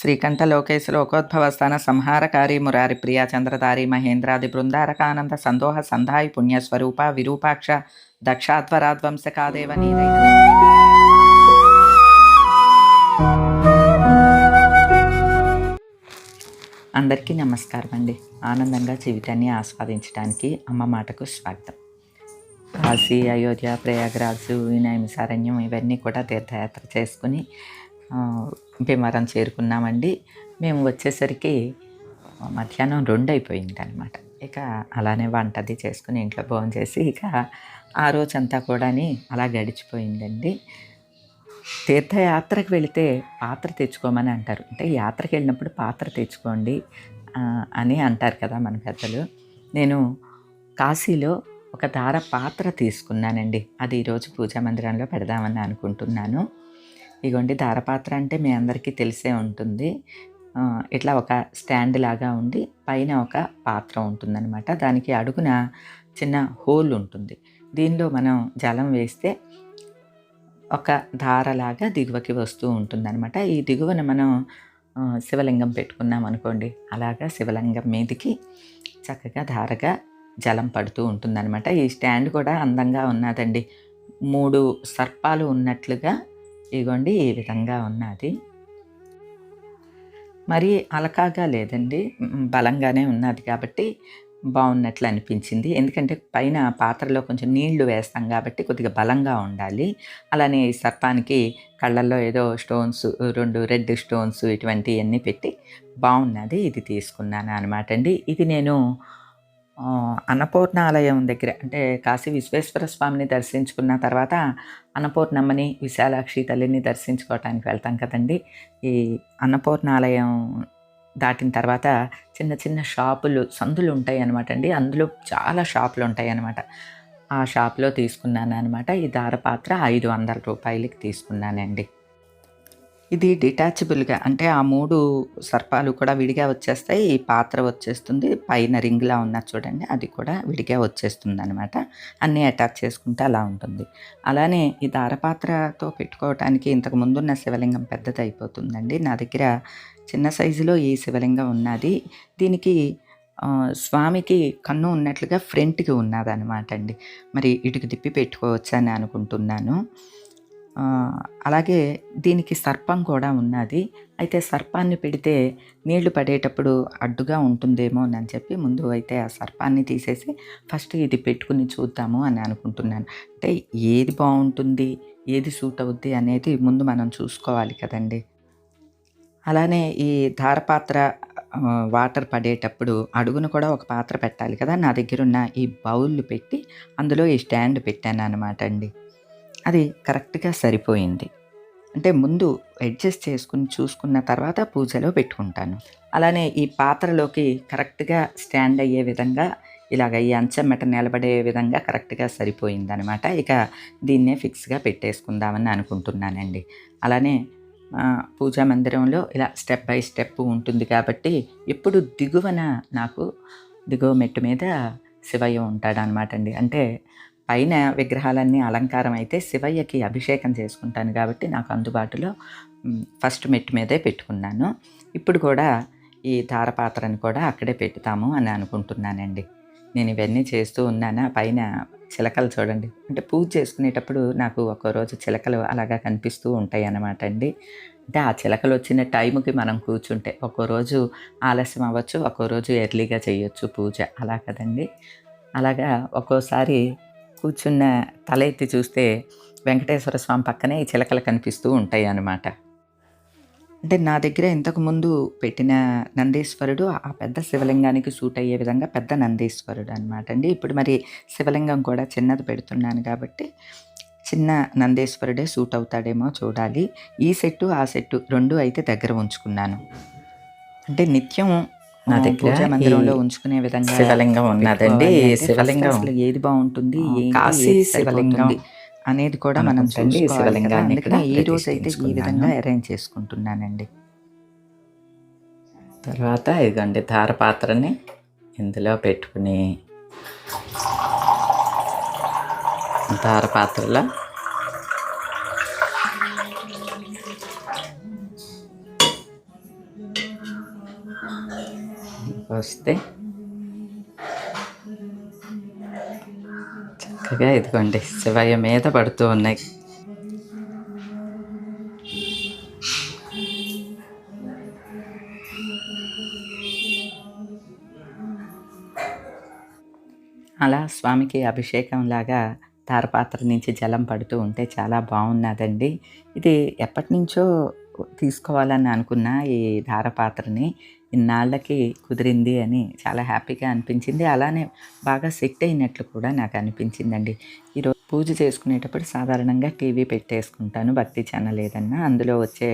శ్రీకంఠ లోకేశ లోకోద్భవస్థాన సంహారకారి మురారి ప్రియా చంద్రధారి మహేంద్రాది బృందారకానంద సందోహ సంధాయి పుణ్యస్వరూప విరూపాక్ష దక్షాధ్వరాధ్వంసకాదేవ నీదై అందరికీ నమస్కారం అండి. ఆనందంగా జీవితాన్ని ఆస్వాదించడానికి అమ్మ మాటకు స్వాగతం. కాశీ అయోధ్య ప్రయాగరాజ్ సారణ్యం ఇవన్నీ కూడా తీర్థయాత్ర చేసుకుని ఆ, భీమవరం చేరుకున్నామండి. మేము వచ్చేసరికి మధ్యాహ్నం రెండు అయిపోయింది అనమాట ఇక అలానే వంట అది చేసుకుని ఇంట్లో భోజనం చేసి ఇక ఆ రోజంతా కూడాని అలా గడిచిపోయిందండి. తీర్థయాత్రకు వెళితే పాత్ర తెచ్చుకోమని అంటారు. అంటే యాత్రకు వెళ్ళినప్పుడు పాత్ర తెచ్చుకోండి అని అంటారు కదా మన పెద్దలు. నేను కాశీలో ఒక దార పాత్ర తీసుకున్నానండి. అది ఈరోజు పూజా మందిరంలో పెడదామని అనుకుంటున్నాను. ఇగోండి దారపాత్ర అంటే మీ అందరికీ తెలిసే ఉంటుంది. ఇట్లా ఒక స్టాండ్ లాగా ఉండి పైన ఒక పాత్ర ఉంటుందన్నమాట. దానికి అడుగున చిన్న హోల్ ఉంటుంది. దీనిలో మనం జలం వేస్తే ఒక ధారలాగా దిగువకి వస్తూ ఉంటుందన్నమాట. ఈ దిగువన మనం శివలింగం పెట్టుకున్నాం అనుకోండి. అలాగా శివలింగం మీదికి చక్కగా ధారగా జలం పడుతూ ఉంటుందన్నమాట. ఈ స్టాండ్ కూడా అందంగా ఉన్నదండి. మూడు సర్పాలు ఉన్నట్లుగా ఇగోండి ఈ విధంగా ఉన్నది. మరి అలకాగా లేదండి. బలంగానే ఉన్నది కాబట్టి బాగున్నట్లు అనిపించింది. ఎందుకంటే పైన పాత్రలో కొంచెం నీళ్ళు వేస్తాం కాబట్టి కొద్దిగా బలంగా ఉండాలి. అలానే ఈ సర్పానికి కళ్ళల్లో ఏదో స్టోన్స్ రెండు రెడ్ స్టోన్స్ ఇటువంటివన్నీ పెట్టి బాగున్నది. ఇది తీసుకున్నాను అనమాట అండి. ఇది నేను అన్నపూర్ణ అన్నపూర్ణాలయం దగ్గర అంటే కాశీ విశ్వేశ్వర స్వామిని దర్శించుకున్న తర్వాత అన్నపూర్ణమ్మని విశాలాక్షి తల్లిని దర్శించుకోవటానికి వెళ్తాం కదండి. ఈ అన్నపూర్ణాలయం దాటిన తర్వాత చిన్న చిన్న షాపులు సందులు ఉంటాయి అనమాట అండి అందులో చాలా షాపులు ఉంటాయి అనమాట ఆ షాప్లో తీసుకున్నాను అనమాట ఈ దారపాత్ర ఐదు వందల రూపాయలకి తీసుకున్నానండి. ఇది డిటాచబుల్గా అంటే ఆ మూడు సర్పాలు కూడా విడిగా వచ్చేస్తాయి. ఈ పాత్ర వచ్చేస్తుంది. పైన రింగ్లా ఉన్నా చూడండి అది కూడా విడిగా వచ్చేస్తుంది అనమాట అన్నీ అటాచ్ చేసుకుంటే అలా ఉంటుంది. అలానే ఈ దారపాత్రతో పెట్టుకోవటానికి ఇంతకు ముందున్న శివలింగం పెద్దది అయిపోతుందండి నా దగ్గర చిన్న సైజులో ఈ శివలింగం ఉన్నది. దీనికి స్వామికి కన్ను ఉన్నట్లుగా ఫ్రంట్కి ఉన్నదన్నమాట అండి. మరి ఇటుకు తిప్పి పెట్టుకోవచ్చు అని అనుకుంటున్నాను. అలాగే దీనికి సర్పం కూడా ఉన్నది. అయితే సర్పాన్ని పెడితే నీళ్ళు పడేటప్పుడు అడ్డుగా ఉంటుందేమో అని చెప్పి ముందు అయితే ఆ సర్పాన్ని తీసేసి ఫస్ట్ ఇది పెట్టుకుని చూద్దాము అని అనుకుంటున్నాను. అంటే ఏది బాగుంటుంది ఏది సూట్ అవుద్ది అనేది ముందు మనం చూసుకోవాలి కదండి. అలానే ఈ ధారపాత్ర వాటర్ పడేటప్పుడు అడుగును కూడా ఒక పాత్ర పెట్టాలి కదా. నా దగ్గర ఉన్న ఈ బౌల్ పెట్టి అందులో ఈ స్టాండ్ పెట్టాను అనమాట అండి. అది కరెక్ట్గా సరిపోయింది. అంటే ముందు అడ్జస్ట్ చేసుకుని చూసుకున్న తర్వాత పూజలో పెట్టుకుంటాను. అలానే ఈ పాత్రలోకి కరెక్ట్గా స్టాండ్ అయ్యే విధంగా ఇలాగ ఈ అంచెం మెట నిలబడే విధంగా కరెక్ట్గా సరిపోయిందనమాట ఇక దీన్నే ఫిక్స్గా పెట్టేసుకుందామని అనుకుంటున్నానండి. అలానే పూజా మందిరంలో ఇలా స్టెప్ బై స్టెప్ ఉంటుంది కాబట్టి ఎప్పుడు దిగువన నాకు దిగువ మెట్టు మీద శివయ్య ఉంటాడనమాట అండి. అంటే పైన విగ్రహాలన్నీ అలంకారం అయితే శివయ్యకి అభిషేకం చేసుకుంటాను కాబట్టి నాకు అందుబాటులో ఫస్ట్ మెట్టు మీదే పెట్టుకున్నాను. ఇప్పుడు కూడా ఈ ధారపాత్రను కూడా అక్కడే పెడతాము అని అనుకుంటున్నానండి. నేను ఇవన్నీ చేస్తూ ఉన్నానా పైన చిలకలు చూడండి. అంటే పూజ చేసుకునేటప్పుడు నాకు ఒక్కో రోజు చిలకలు అలాగా కనిపిస్తూ ఉంటాయి అన్నమాట అండి. అంటే ఆ చిలకలు వచ్చిన టైంకి మనం కూర్చుంటే ఒక్కో రోజు ఆలస్యం అవ్వచ్చు ఒక్కో రోజు ఎర్లీగా చేయొచ్చు పూజ. అలా కదండి. అలాగా ఒక్కోసారి కూర్చున్న తల ఎత్తి చూస్తే వెంకటేశ్వర స్వామి పక్కనే ఈ చిలకలు కనిపిస్తూ ఉంటాయి అన్నమాట. అంటే నా దగ్గర ఇంతకుముందు పెట్టిన నందీశ్వరుడు ఆ పెద్ద శివలింగానికి సూట్ అయ్యే విధంగా పెద్ద నందీశ్వరుడు అనమాట అండి. ఇప్పుడు మరి శివలింగం కూడా చిన్నది పెడుతున్నాను కాబట్టి చిన్న నందీశ్వరుడే సూట్ అవుతాడేమో చూడాలి. ఈ సెట్టు ఆ సెట్టు రెండు అయితే దగ్గర ఉంచుకున్నాను. అంటే నిత్యం నా దగ్గర మందిరంలో ఉంచుకునే విధంగా శివలింగం ఉన్నదండి. శివలింగం అసలు ఏది బాగుంటుంది కాశీ శివలింగం అనేది కూడా మనం కదా. శివలింగాన్ని ఈ రోజు అయితే ఈ. విధంగా అరేంజ్ చేసుకుంటున్నానండి తర్వాత ఇదిగోండి ధారపాత్రని ఇందులో పెట్టుకుని ధారపాత్రలో వస్తే చక్కగా ఇదిగోండి శివయ్య మీద పడుతూ ఉన్నాయి. అలా స్వామికి అభిషేకం లాగా తారపాత్ర నుంచి జలం పడుతూ ఉంటే చాలా బాగున్నదండి. ఇది ఎప్పటి నుంచో తీసుకోవాలని అనుకున్న ఈ ధారపాత్రని. ఇన్నాళ్ళకి కుదిరింది అని చాలా హ్యాపీగా అనిపించింది. అలానే బాగా సెట్ అయినట్లు కూడా నాకు అనిపించిందండి. ఈరోజు పూజ చేసుకునేటప్పుడు సాధారణంగా టీవీ పెట్టేసుకుంటాను భక్తి ఛానల్ ఏదన్నా. అందులో వచ్చే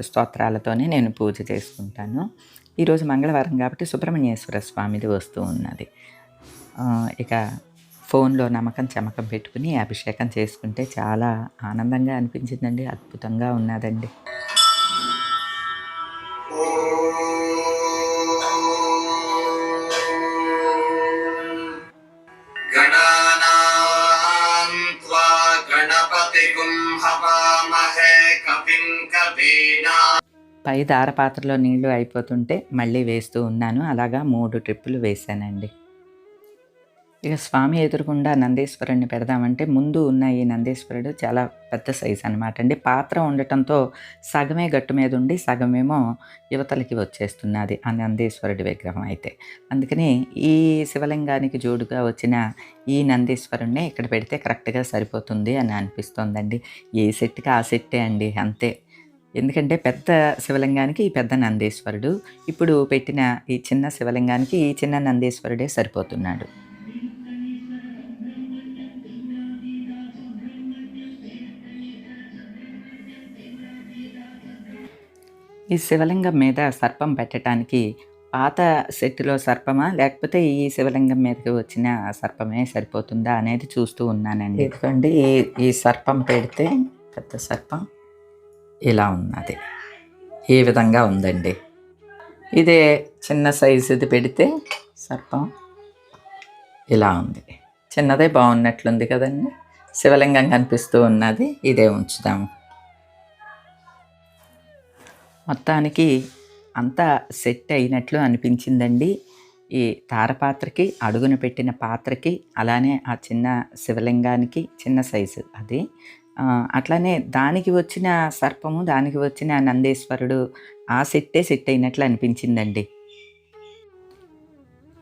స్తోత్రాలతోనే నేను పూజ చేసుకుంటాను. ఈరోజు మంగళవారం కాబట్టి సుబ్రహ్మణ్యేశ్వర స్వామిది వస్తూ ఉన్నది. ఇక ఫోన్లో నమ్మకం చమకం పెట్టుకుని అభిషేకం చేసుకుంటే చాలా ఆనందంగా అనిపించిందండి అద్భుతంగా ఉన్నదండి. పై దారపాత్రలో నీళ్ళు అయిపోతుంటే మళ్ళీ వేస్తూ ఉన్నాను అలాగా మూడు ట్రిప్పులు వేశానండి. ఇక స్వామి ఎదురుగుండా నందీశ్వరుడిని పెడదామంటే ముందు ఉన్న ఈ నందీశ్వరుడు చాలా పెద్ద సైజు అనమాట అండి పాత్ర ఉండటంతో సగమే గట్టు మీద ఉండి సగమేమో యువతలకి వచ్చేస్తున్నది ఆ నందీశ్వరుడి విగ్రహం అయితే. అందుకని ఈ శివలింగానికి జోడుగా వచ్చిన ఈ నందీశ్వరుణ్ణి ఇక్కడ పెడితే కరెక్ట్గా సరిపోతుంది అని అనిపిస్తోందండి. ఏ సెట్కి ఆ సెట్టే అండి అంతే. ఎందుకంటే పెద్ద శివలింగానికి ఈ పెద్ద నందీశ్వరుడు ఇప్పుడు పెట్టిన ఈ చిన్న శివలింగానికి ఈ చిన్న నందీశ్వరుడే సరిపోతున్నాడు. ఈ శివలింగం మీద సర్పం పెట్టడానికి పాత సెట్టులో సర్పమా? లేకపోతే ఈ శివలింగం మీదకి వచ్చిన సర్పమే సరిపోతుందా అనేది చూస్తూ ఉన్నానండి. ఎందుకండి ఈ ఈ సర్పం పెడితే పెద్ద సర్పం ఇలా ఉన్నది. ఈ విధంగా ఉందండి. ఇదే చిన్న సైజుది పెడితే సర్పం ఇలా ఉంది. చిన్నదే బాగున్నట్లుంది కదండి. శివలింగం కనిపిస్తూ ఉన్నది ఇదే ఉంచుదాము. మొత్తానికి అంతా సెట్ అయినట్లు అనిపించిందండి. ఈ తారపాత్రకి అడుగున పెట్టిన పాత్రకి అలానే ఆ చిన్న శివలింగానికి చిన్న సైజు అది. అట్లానే దానికి వచ్చిన సర్పము దానికి వచ్చిన నందేశ్వరుడు ఆ సెట్టే సెట్ అయినట్లు అనిపించిందండి.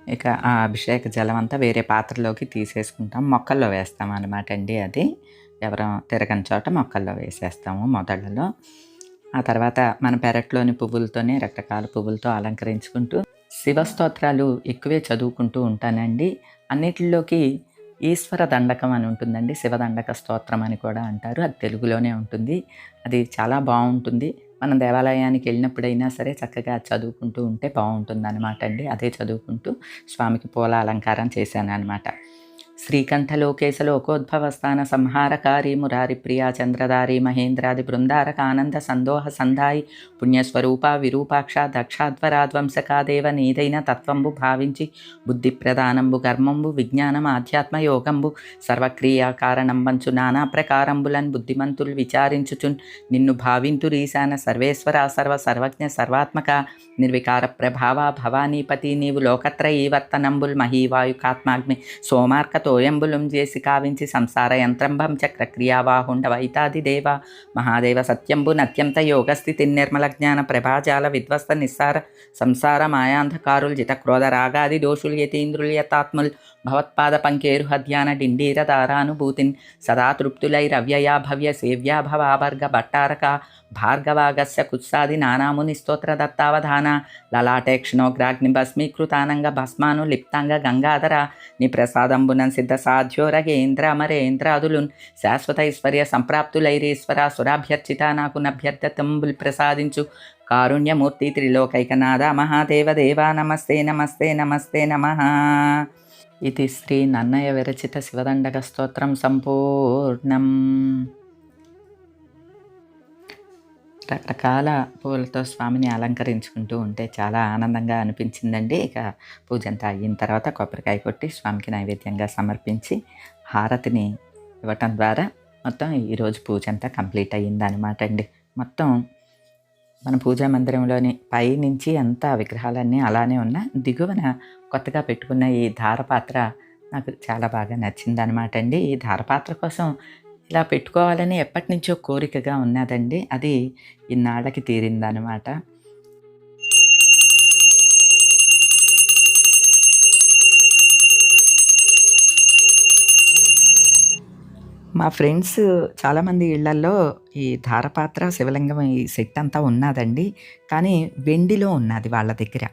ఇక ఆ అభిషేక జలం అంతా వేరే పాత్రలోకి తీసేసుకుంటాం. మొక్కల్లో వేస్తాం అనమాట అండి అది. ఎవరం తిరగని చోట మొక్కల్లో వేసేస్తాము మొదళ్ళలో. ఆ తర్వాత మన పెరట్లోని పువ్వులతోనే రకరకాల పువ్వులతో అలంకరించుకుంటూ శివ స్తోత్రాలు ఎక్కువే చదువుకుంటూ ఉంటానండి. అన్నిటిలోకి ఈశ్వర దండకం అని ఉంటుందండి. శివదండక స్తోత్రం అని కూడా అంటారు. అది తెలుగులోనే ఉంటుంది. అది చాలా బాగుంటుంది. మనం దేవాలయానికి వెళ్ళినప్పుడైనా సరే చక్కగా చదువుకుంటూ ఉంటే బాగుంటుంది అనమాట అండి. అదే చదువుకుంటూ స్వామికి పూల అలంకారం చేశాను అనమాట శ్రీకంఠలోకేశ లోకోద్భవస్థాన సంహారకారి మురారి ప్రియా చంద్రధారి మహేంద్రాది బృందారక ఆనంద సందోహ సంధాయి పుణ్యస్వరూప విరూపాక్ష దక్షాధ్వరాధ్వంసకాదేవ నీదైన తత్వంబు భావించి బుద్ధి ప్రధానంబు కర్మంబు విజ్ఞానం ఆధ్యాత్మ యోగంబు సర్వక్రియా కారణంబంచు నానా ప్రకారంబులన్ బుద్ధిమంతులు విచారించుచున్ నిన్ను భావింతురీశాన సర్వేశ్వర సర్వ సర్వజ్ఞ సర్వాత్మక నిర్వికార ప్రభావ భవానీపతి నీవు లోకత్రయీవర్తనంబుల్ వర్తనంబుల్ సోమార్కతో సోమార్కతోయంబులం చేసి కావించి సంసార యంత్రంభం చక్రక్రియావాహుండవైతాది దేవ. మహాదేవ సత్యంబు నత్యంత యోగస్థితి నిర్మల జ్ఞాన ప్రభాజాల విధ్వస్త నిస్సార సంసార మాయాంధకారుల్ జితక్రోధ రాగాది దోషుల్ యతీంద్రుల్ యతాత్ముల్ భవత్పాద పంకేరు హధ్యాన డిండీర దారానుభూతిన్. సదా తృప్తులై రవ్యయా భవ్య సేవ్యా భవాభర్గ భట్టారక భార్గవాగస్య కుత్సాది నానాముని స్తోత్ర దత్తావధాన లలాటే క్షణోగ్రాగ్ని భస్మీకృతానంగ భస్మాను లిప్తాంగ గంగాధర నీ ప్రసాదంబునం సిద్ధ సాధ్యోరగేంద్ర అమరేంద్రాదులున్ శాశ్వతైశ్వర్య సంప్రాప్తులైరీశ్వర సురాభ్యర్చిత నాకు నభ్యర్థతంబుల్ ప్రసాదించు కారుణ్యమూర్తి త్రిలోకైకనాథ మహాదేవ దేవా నమస్తే నమస్తే నమస్తే నమ. ఇది శ్రీ నన్నయ విరచిత శివదండక స్తోత్రం సంపూర్ణం. రకరకాల పూలతో స్వామిని అలంకరించుకుంటూ ఉంటే చాలా ఆనందంగా అనిపించిందండి. ఇక పూజ అంతా అయిన తర్వాత కొబ్బరికాయ కొట్టి స్వామికి నైవేద్యంగా సమర్పించి హారతిని ఇవ్వటం ద్వారా మొత్తం ఈరోజు పూజ అంతా కంప్లీట్ అయ్యిందనమాట అండి. మొత్తం మన పూజా మందిరంలోని పైనుంచి అంతా విగ్రహాలన్నీ అలానే ఉన్న దిగువన కొత్తగా పెట్టుకున్న ఈ ధారపాత్ర నాకు చాలా బాగా నచ్చిందనమాట అండి. ఈ ధారపాత్ర కోసం ఇలా పెట్టుకోవాలని ఎప్పటి నుంచో కోరికగా ఉన్నదండి. అది ఇన్నాళ్ళకి తీరిందనమాట మా ఫ్రెండ్స్ చాలామంది ఇళ్ళల్లో ఈ ధారపాత్ర శివలింగం ఈ సెట్ అంతా ఉన్నదండి. కానీ వెండిలో ఉన్నది వాళ్ళ దగ్గర.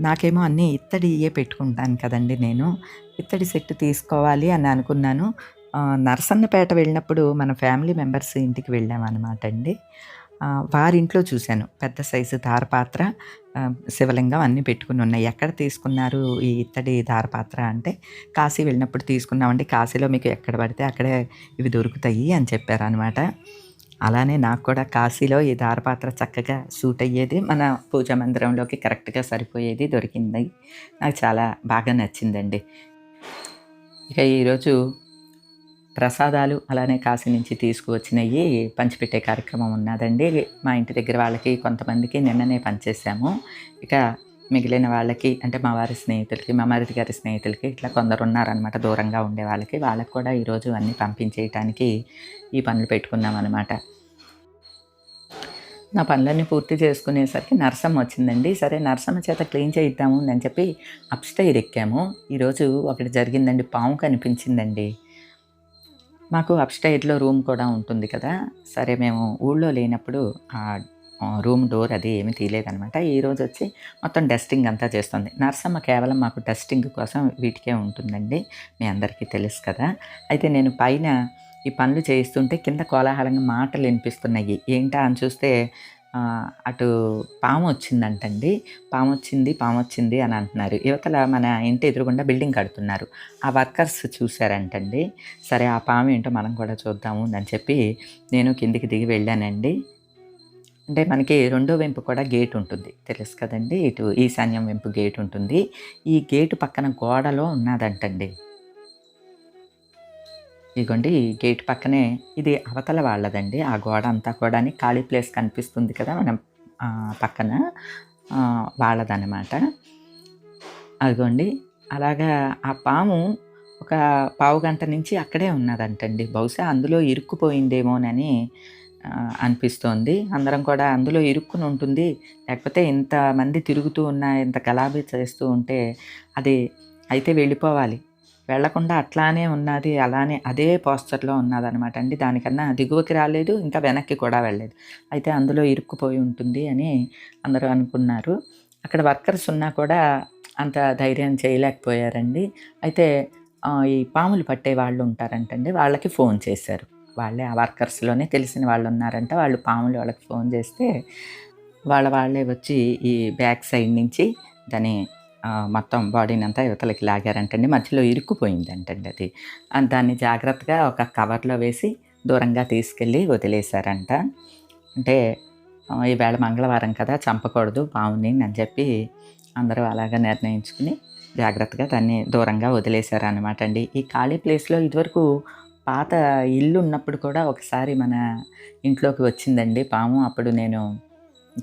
నాకేమో అన్నీ ఇత్తడి ఇయే పెట్టుకుంటాను కదండి నేను. ఇత్తడి సెట్ తీసుకోవాలి అని అనుకున్నాను. నరసన్నపేట వెళ్ళినప్పుడు మన ఫ్యామిలీ మెంబర్స్ ఇంటికి వెళ్ళామన్నమాట అండి. వారింట్లో చూశాను. పెద్ద సైజు ధారపాత్ర శివలింగం అన్నీ పెట్టుకుని ఉన్నాయి. ఎక్కడ తీసుకున్నారు ఈ ఇత్తడి దారపాత్ర అంటే కాశీ వెళ్ళినప్పుడు తీసుకున్నామండి. కాశీలో మీకు ఎక్కడ పడితే అక్కడే ఇవి దొరుకుతాయి అని చెప్పారనమాట అలానే నాకు కూడా కాశీలో ఈ దారపాత్ర చక్కగా సూట్ అయ్యేది మన పూజా మందిరంలోకి కరెక్ట్గా సరిపోయేది దొరికింది. నాకు చాలా బాగా నచ్చిందండి. ఇక ఈరోజు ప్రసాదాలు అలానే కాశీ నుంచి తీసుకువచ్చినవి పంచిపెట్టే కార్యక్రమం ఉన్నదండి. మా ఇంటి దగ్గర వాళ్ళకి కొంతమందికి నిన్ననే పంచేసాము ఇక మిగిలిన వాళ్ళకి అంటే మా వారి స్నేహితులకి మా మరిది గారి స్నేహితులకి ఇట్లా కొందరు ఉన్నారనమాట దూరంగా ఉండే వాళ్ళకి. వాళ్ళకి కూడా ఈరోజు అన్నీ పంపించేయటానికి ఈ పనులు పెట్టుకున్నాం అనమాట నా పనులన్నీ పూర్తి చేసుకునేసరికి నరసమ్మ వచ్చిందండి. సరే నరసమ్మ చేత క్లీన్ చేయిద్దాము అని చెప్పి అప్స్టైర్ ఎక్కాము. ఈరోజు ఒకటి జరిగిందండి పాము కనిపించిందండి. మాకు అప్స్టైర్లో రూమ్ కూడా ఉంటుంది కదా. సరే మేము ఊళ్ళో లేనప్పుడు ఆ రూమ్ డోర్ అది ఏమీ తీయలేదనమాట ఈరోజు వచ్చి మొత్తం డస్టింగ్ అంతా చేస్తుంది. నర్సమ్మ కేవలం మాకు డస్టింగ్ కోసం వీటికే ఉంటుందండి మీ అందరికీ తెలుసు కదా. అయితే నేను పైన ఈ పనులు చేయిస్తుంటే కింద కోలాహలంగా మాటలు వినిపిస్తున్నాయి. ఏంటా అని చూస్తే అటు పాము వచ్చిందంటండి పాము వచ్చింది పాము వచ్చింది అని అంటున్నారు. యువతల మన ఇంటి ఎదురుగుండా బిల్డింగ్ కడుతున్నారు. ఆ వర్కర్స్ చూశారంటండి. సరే ఆ పాము ఏంటో మనం కూడా చూద్దాము అని చెప్పి నేను కిందికి దిగి వెళ్ళానండి. అంటే మనకి రెండో వెంపు కూడా గేట్ ఉంటుంది. తెలుసు కదండి? ఇటు ఈశాన్యం వెంపు గేట్ ఉంటుంది. ఈ గేటు పక్కన గోడలో ఉన్నదంటండి. ఇదిగోండి ఈ గేట్ పక్కనే ఇది అవతల వాళ్ళదండి. ఆ గోడ అంతా కూడా ఖాళీ ప్లేస్ కనిపిస్తుంది కదా మనం పక్కన. వాళ్ళదనమాట వాళ్ళదన్నమాట. అదిగోండి అలాగా ఆ పాము ఒక పావు గంట నుంచి అక్కడే ఉన్నదంటండి. బహుశా అందులో ఇరుక్కుపోయిందేమోనని అనిపిస్తోంది. అందరం కూడా అందులో ఇరుక్కుని ఉంటుంది. లేకపోతే ఇంతమంది తిరుగుతూ ఉన్న ఇంత గలాబీ చేస్తూ ఉంటే అది అయితే వెళ్ళిపోవాలి. వెళ్ళకుండా అట్లానే ఉన్నది అలానే అదే పోస్చర్లో ఉన్నదనమాట అండి. దానికన్నా దిగువకి రాలేదు ఇంకా వెనక్కి కూడా వెళ్ళలేదు. అయితే అందులో ఇరుక్కుపోయి ఉంటుంది అని అందరూ అనుకున్నారు. అక్కడ వర్కర్స్ ఉన్నా కూడా అంత ధైర్యం చేయలేకపోయారండి. అయితే ఈ పాములు పట్టే వాళ్ళు ఉంటారంటండి వాళ్ళకి ఫోన్ చేశారు. వాళ్ళే ఆ వర్కర్స్లోనే తెలిసిన వాళ్ళు ఉన్నారంట. వాళ్ళు పాములు వాళ్ళకి ఫోన్ చేస్తే వాళ్ళ వాళ్ళే వచ్చి ఈ బ్యాక్ సైడ్ నుంచి దాని మొత్తం బాడీని అంతా యువతలకి లాగారంటండి. మధ్యలో ఇరుక్కుపోయిందంటండి అది. దాన్ని జాగ్రత్తగా ఒక కవర్లో వేసి దూరంగా తీసుకెళ్ళి వదిలేశారంట. అంటే ఈవేళ మంగళవారం కదా చంపకూడదు పావుని అని చెప్పి అందరూ అలాగా నిర్ణయించుకుని జాగ్రత్తగా దాన్ని దూరంగా వదిలేశారనమాట అండి ఈ ఖాళీ ప్లేస్లో ఇదివరకు పాత ఇల్లు ఉన్నప్పుడు కూడా ఒకసారి మన ఇంట్లోకి వచ్చిందండి పాము. అప్పుడు నేను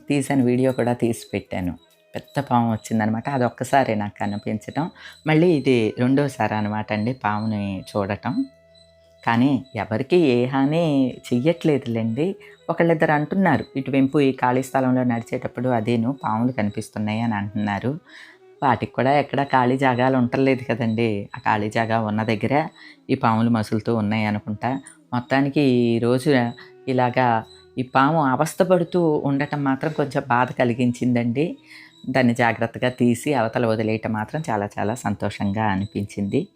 తీసిన వీడియో కూడా తీసి పెట్టాను. పెద్ద పాము వచ్చిందనమాట. అది ఒక్కసారి నాకు కనిపించటం. మళ్ళీ ఇది రెండోసారి అనమాట అండి పాముని చూడటం. కానీ ఎవరికి ఏ హాని చెయ్యట్లేదులేండి. ఒకళ్ళిద్దరు అంటున్నారు ఇటువైపు ఈ ఖాళీ స్థలంలో నడిచేటప్పుడు అదేను పాములు కనిపిస్తున్నాయి అని అంటున్నారు. వాటికి కూడా ఎక్కడ ఖాళీ జాగాలు ఉండలేదు కదండి. ఆ ఖాళీ జాగా ఉన్న దగ్గర ఈ పాములు మసులుతూ ఉన్నాయి అనుకుంటా. మొత్తానికి ఈ రోజు ఇలాగా ఈ పాము అవస్థపడుతూ ఉండటం మాత్రం కొంచెం బాధ కలిగించిందండి. దాన్ని జాగ్రత్తగా తీసి అవతల వదిలేయటం మాత్రం చాలా చాలా సంతోషంగా అనిపించింది.